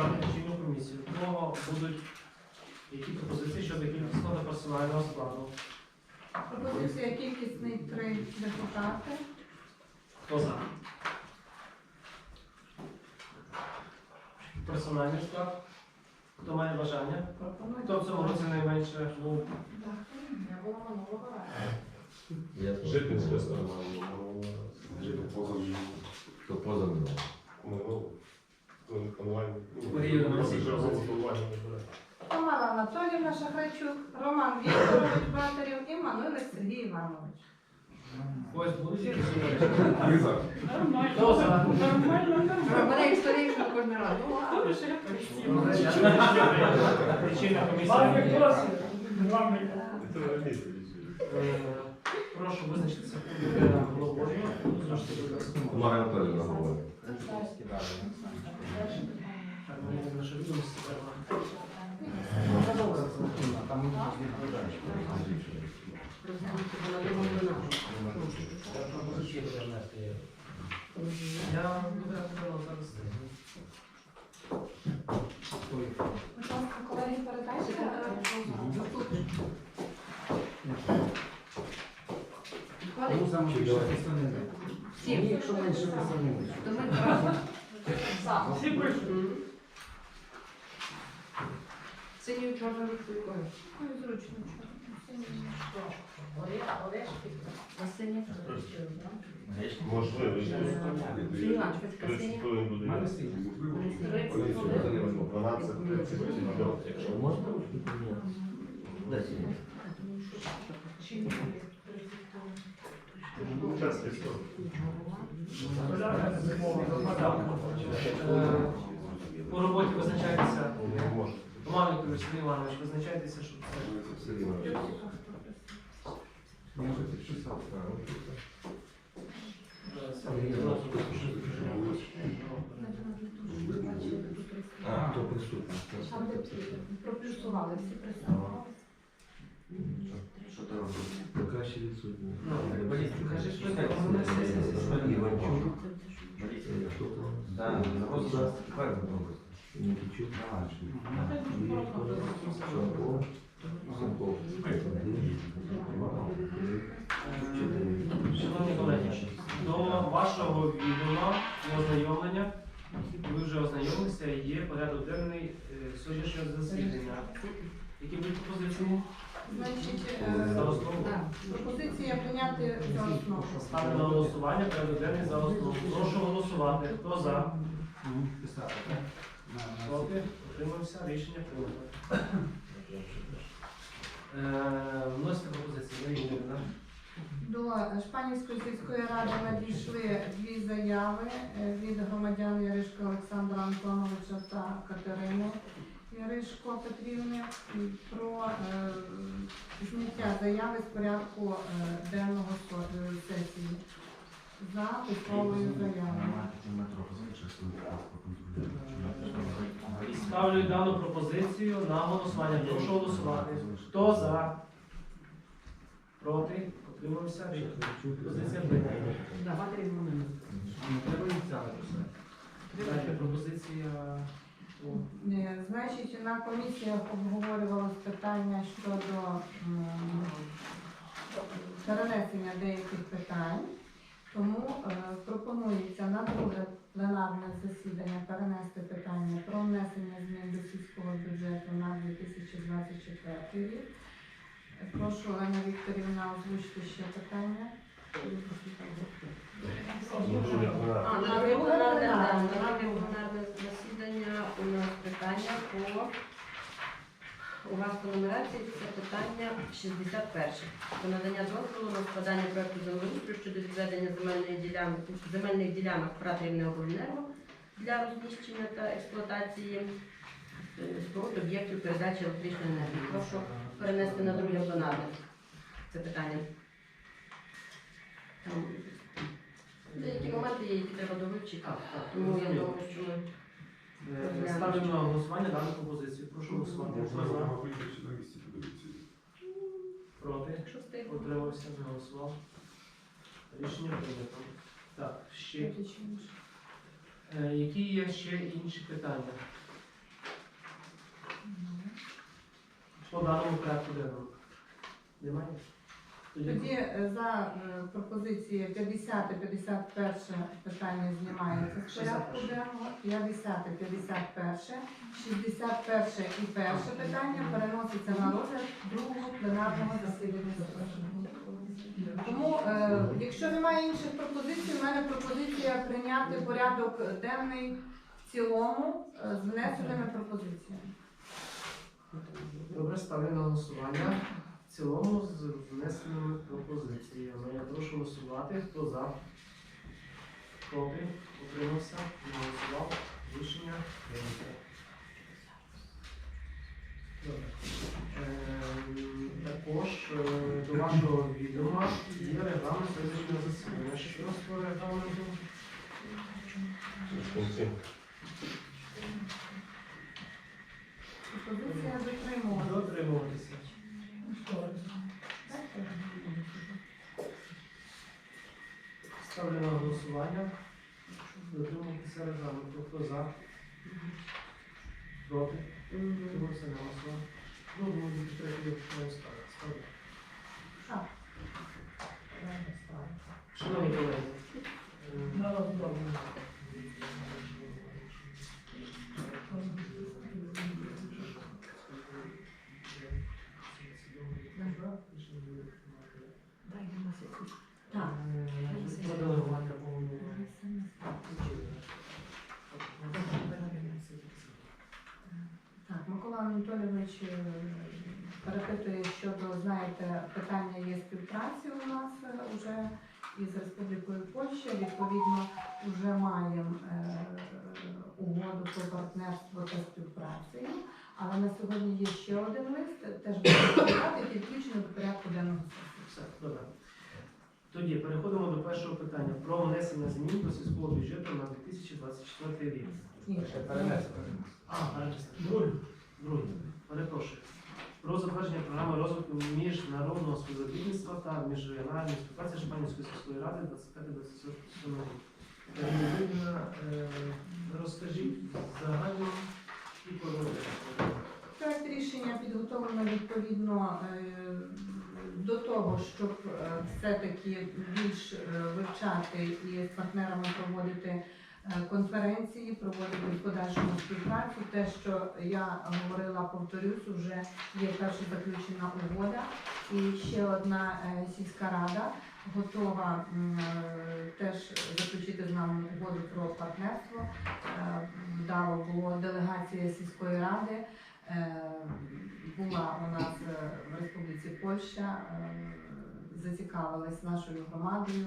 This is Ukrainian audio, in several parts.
обрати лічильну комісію. В кого будуть які пропозиції щодо кількісного та персонального складу? Пропозиція кількісний три депутати. Хто за? Персональний склад. Хто має бажання? Хто в цьому році найменше? Ну, Я була минулого. Житницька сторона. ну, поза Хто поза мною? Ну, ну, онлайн. Марія, ну, Олексій, вже пропозиції. не бере. Тамара Анатоліївна Шахрайчук, Роман Вікторович Батарів і Мануйлик Сергій Іванович. ось будуть якісь заперечення? Нормально. За? Нормально, нормально. Мене історично кожен раз. Ну, ладно. Дуже красиво. Лічильна Вам комісія. відносин. Вам Це раніше. Е, Прошу визначитися хто головою. Зможете, будь ласка. Марія Анатоліївна говорить. Я знаю, зараз. Будь ласка, колеги, передайте. Всім, якщо менше то ми разом. Сам. Всі пишуть. Синьою чорною ручкою. Ну, зручно А синя? Можливо. Сергій Іванович, ви така 30 синя? хвилин буде. Хвилин. 12, 30 хвилин. Якщо можна, ні. Дайте мені. Ну, час. Е, По роботі можу. Роман Вікторович, Сергій Іванович, визначаєтеся, що це. Сергій Іванович. А, хто присутній? Проплюсували, всі представили. Що там робити? Відсутні. Нікічук. Шампо. Самков. Шановні колеги, до вашого і ознайомлення, ви вже ознайомилися, є порядок денний е, сьогоднішнього засідання. Які будуть пропозиції? Значить, За е, основу? так, пропозиція прийняти за основу. Ставлю на голосування порядок денний за основу. Прошу голосувати. Хто за? Проти? Утримався? Рішення прийнято. Е, Вносите пропозиції. Марія Юріївна. До Шпанівської сільської ради надійшли дві заяви е, від громадян Яришка Олександра Антоновича та Катерини Яришко Петрівни про е, зняття заяви з порядку е, денного е, сесії за письмовою заявою. Ставлю дану пропозицію на голосування. Прошу голосувати. Хто за? Проти? Утримався? Пропозиція прийнята. Далі пропозиція. о, Е, Значить, на комісіях обговорювалось питання щодо перенесення деяких питань. Тому е, пропонується на друге пленарне засідання перенести питання про внесення змін до сільського бюджету на 2024 рік. Прошу Олена Вікторівна озвучити ще питання. А, на друге пленарне, да, на друге пленарне засідання у нас питання по у вас по нумерації це питання 61. Про надання дозволу на складання проекту землеустрою щодо відведення земельної ділянки земельних ділянок пратрівне обленерго для розміщення та експлуатації е, споруд об'єктів передачі електричної енергії. Прошу перенести на друге пленарне це питання. Деякі моменти є, які треба довивчити, тому я думаю, що ми Е, ставлю на голосування дану пропозицію. Прошу голосувати. Хто за? на місці. Проти? Утримався, не голосував. Рішення прийнято. Так, ще. Е, які є ще інші питання по даному порядку денному? Немає? Тоді е, за пропозиції 50-51 питання знімається з порядку 61. денного, 50-51, 61 і перше питання переноситься на розгляд другого пленарного засідання. Тому, е, якщо немає інших пропозицій, у мене пропозиція прийняти порядок денний в цілому е, з внесеними пропозиціями. Добре, ставлю на голосування цілому з внесеними пропозиціями. Я прошу голосувати. Хто за? Проти? Утримався? Голосував? Рішення прийнято. Ем, Також е, до вашого відома є регламент визначеного засідання. Що по регламенту? Пункти. Пропозиція дотримувати. Дотримуватися. Ставлю на голосування. Дотримуватися регламенту. Хто за? Проти? Утримався не голосував. Підтримати, якщо не ставити. Так. Шановні колеги, знаєте, питання є співпраці у нас е, уже із Республікою Польща. Відповідно, вже маємо е, угоду про партнерство та співпрацю. Але на сьогодні є ще один лист, теж який включений до порядку денного сесії. Все, добре. Тоді переходимо до першого питання про внесення змін до сільського бюджету на 2024 рік. Ні, А, переписати. Другий. Другий. Перепрошую. Про затвердження програми розвитку міжнародного співробітництва та міжрегіональної співпраці Шпанівської сільської ради 25-27 року. Е, Розкажіть загально і коротко. Проект рішення підготовлено відповідно е, до того, щоб е, все-таки більш вивчати і з партнерами проводити конференції, проводити в подальшому співпрацю. Те, що я говорила, повторюсь, вже є перша заключена угода, і ще одна е, сільська рада готова е, теж заключити з нами угоду про партнерство. Е, Вдало було делегація сільської ради. Е, була у нас е, в Республіці Польща, е, зацікавилась нашою громадою.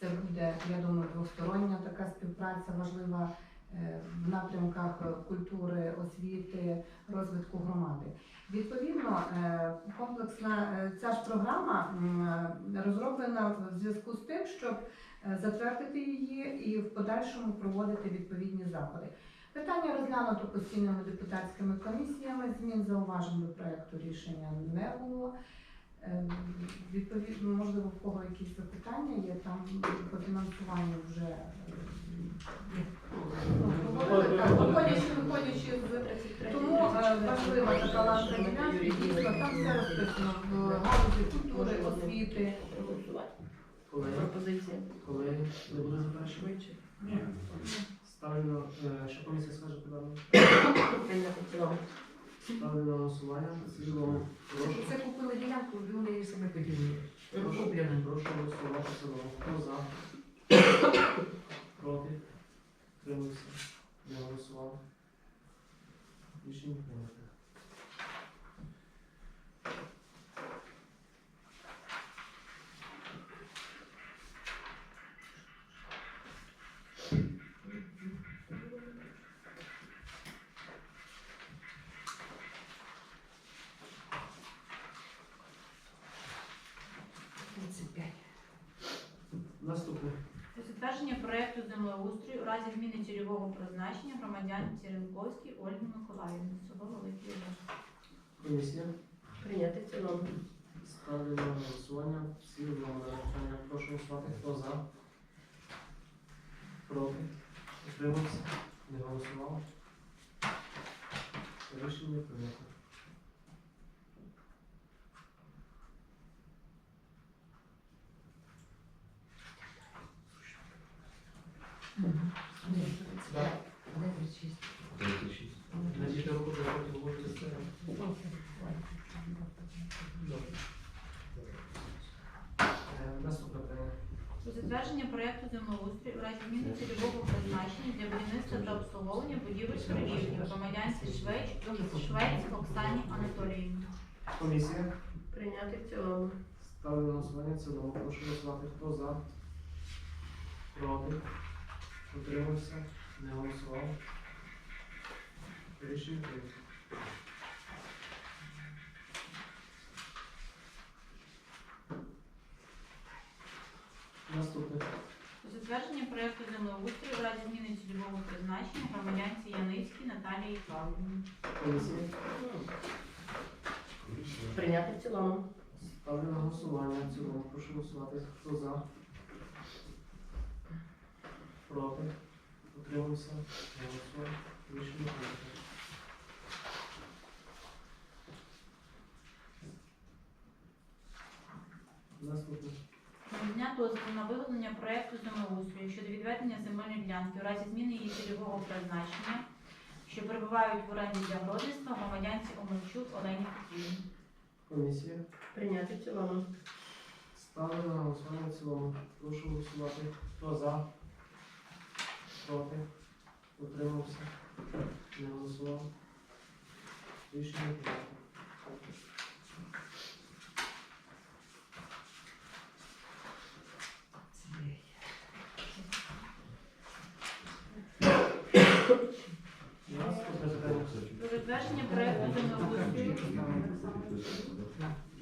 Це буде, я думаю, двостороння така співпраця важлива е, в напрямках культури, освіти, розвитку громади. Відповідно, е, комплексна е, ця ж програма розроблена в зв'язку з тим, щоб затвердити її і в подальшому проводити відповідні заходи. Питання розглянуто постійними депутатськими комісіями. Змін зауважень до проекту рішення не було. Ем, Відповідно, можливо, в кого якісь запитання є там по фінансуванню вже ем, говорили, так, виходячи, виходячи з тому е, важлива така ланка ділянки, дійсно, там все розписано в галузі культури, освіти. Колеги, Пропозиція. колеги, не буде заперечувати? Ні. Ставлю, е, що комісія скаже по Ставлю на голосування. Цілому. Прошу. Це купили ділянку, вони її саме поділили. Прошу голосувати в цілому. Хто за? Проти? Тримався? Не голосував? Рішення прийнято. Наступне. Про затвердження проекту землеустрою у разі зміни цільового призначення громадян Черенковській Ольги Миколаївни, село Великий Озер. Комісія. Прийняти в цілому. Ставлю на голосування. В цілому на голосування. Прошу голосувати. Хто за? Проти? Утримався? Не голосував? Рішення прийнято. Затвердження проєкту землеустрій у разі зміни цільового призначення для будівництва та обслуговування будівель торгівлі громадянський швець, швець Оксані Анатоліївні. Комісія. Прийняти в цілому. Ставлю на голосування цілому. Прошу голосувати. Хто за? Проти. Утримався? Не голосував? Рішення прийнято. Наступне. Затвердження проекту землеустрою у разі зміни цільового призначення громадянці Яницькій Наталії Павлівні. Комісія. Прийняти в цілому. Ставлю на голосування в цілому. Прошу голосувати. Хто за? Проти? Утримався? Не голосував? Рішення прийнято. Наступне. Надання дозволу на виготовлення проекту землеустрою щодо відведення земельної ділянки у разі зміни її цільового призначення, що перебувають в оренді для городництва громадянці Омельчук Олені Петрівні. Комісія. Прийняти в цілому. Ставлю на голосування в цілому. Прошу голосувати. Хто за? Проти? Утримався? Не голосував? Рішення прийнято. Затвердження проекту землеустрою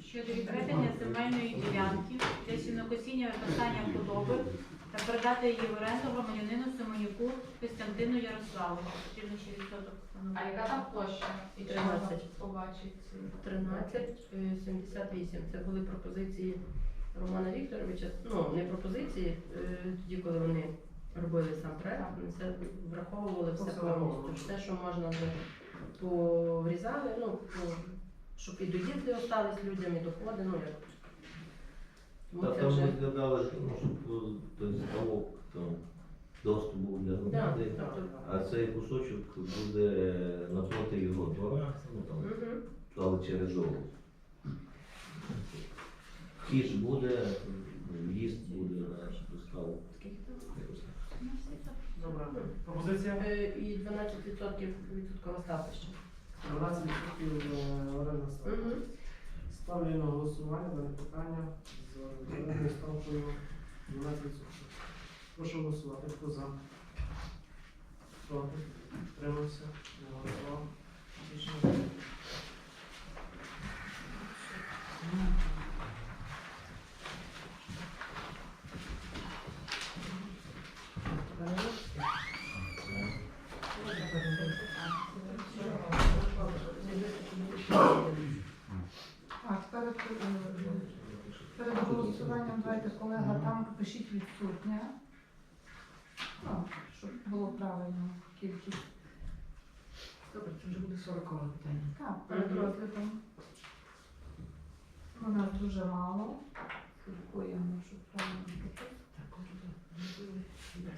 щодо відведення земельної ділянки для сінокосіння виписання худоби та передати її в оренду громадянину Семенюку Костянтину Ярославовичу. Потрібно ще відсоток А яка там площа? І чи 13. можна побачити? 1378. Це були пропозиції Романа Вікторовича. Ну, не пропозиції, е, тоді, коли вони робили сам проект, вони все враховували все повністю. Все, що можна вже поврізали, ну, по- щоб і доїзди остались людям, і доходи, ну як. Тому Та це там вже. виглядало, що ну, щоб е, той ставок там доступ був для Да, громади. А цей кусочок буде напроти його двора, ну там, мгм. але через дорогу. Кіш буде, в'їзд буде на. Якось так. Ну, це. Добре. Пропозиція? Е, І 12% відсоткова ставка ще. 12% оренда ставка. Мгм. Ставлю на голосування дане питання з орендною ставкою 12%. Прошу голосувати. Хто за? Проти? Тримався? Не голосував прийнято. Так, перед, е, перед голосуванням давайте, колега, там пишіть відсутня. Ну, щоб було правильно кількість. Добре, це вже буде 40 питання. Так, перед розглядом. У нас дуже мало. Слідкуємо, щоб правильно було. Так, отже, Да.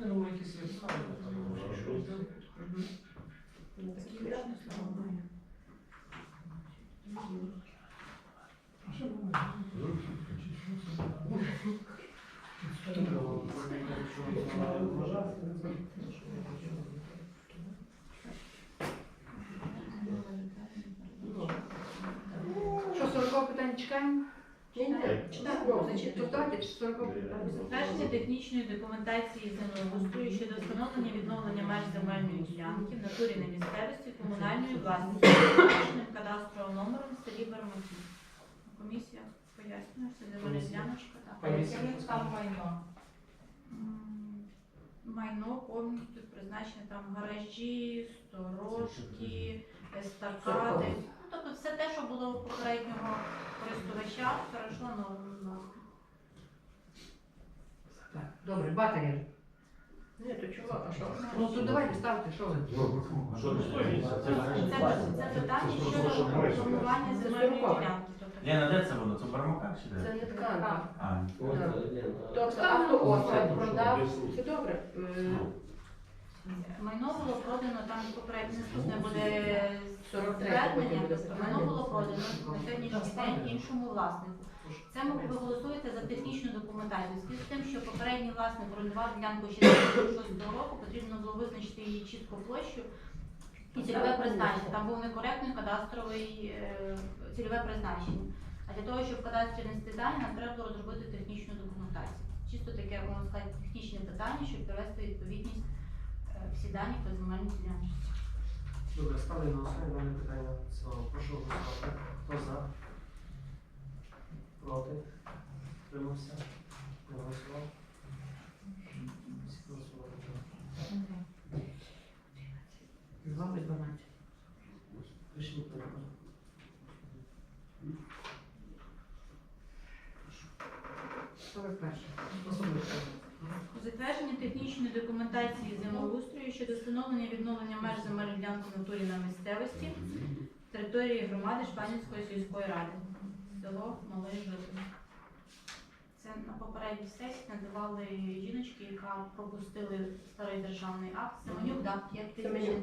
Я думаю, якісь є ставки. Ну, такі варіанти, слава Богу. Що, 40 питань чекаємо? Ні, ні, То 40. Затвердження технічної документації землеустрою щодо встановлення відновлення меж земельної ділянки в натурі на місцевості комунальної власності з кадастровим номером в селі Бермаки. Комісія пояснює, що земельна діляночка так. А яке там майно? М, Майно повністю призначене там гаражі, сторожки, естакади. Ну, тобто все те, що було у попереднього користувача, перейшло на, Так, добре, батарея. Ні, то чого, а що? Ну то давайте ставте, що ви? Це? Це, це питання щодо формування земельної ділянки. Лена, де це воно? Це в Бармаках чи Це не тканка. А, Тобто автоосад продав, все добре. Е, Майно було продано, там попередньо наступне буде 43 звернення. Майно було продано на сьогоднішній день іншому власнику. Це ми ви голосуєте за технічну документацію. В зв'язку з тим, що попередній власник орендував ділянку ще з 2006 року, потрібно було визначити її чітко площу і цільове призначення. Там був некоректний кадастровий е, цільове призначення. А для того, щоб в кадастрі нести дані, нам треба було розробити технічну документацію. Чисто таке, можна сказати, технічне питання, щоб привести відповідність всі дані по земельній ділянці. Добре, ставлю на основі дане питання в цілому. Прошу голосувати. Хто за? Проти? Утримався? Не голосував? Всі голосували. З 12. Рішення прийнято. Ви перше? Затвердження технічної документації землеустрою щодо встановлення і відновлення меж земельної ділянки в натурі на місцевості території громади Шпанівської сільської ради. Село Малий Житин. Це на попередній сесії надавали жіночки, яка пропустили старий державний акт. Семенюк, так, як ти Семенюк.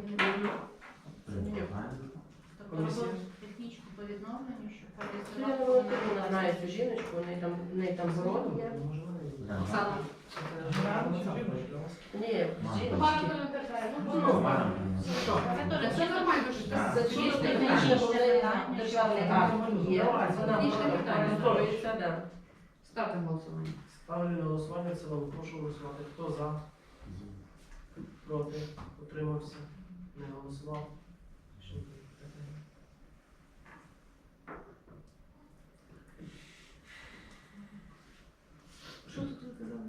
Комісія? технічку по відновленню, щоб реєструвати. Володимирівна знає цю жіночку, у неї там, у неї там город Оксана. Це? Ні. Це нормально, що Це це державний акт є, вона питання. користується, да. Ставте голосування. Ставлю на голосування в цілому. Прошу голосувати. Хто за? Проти? Утримався? Не голосував?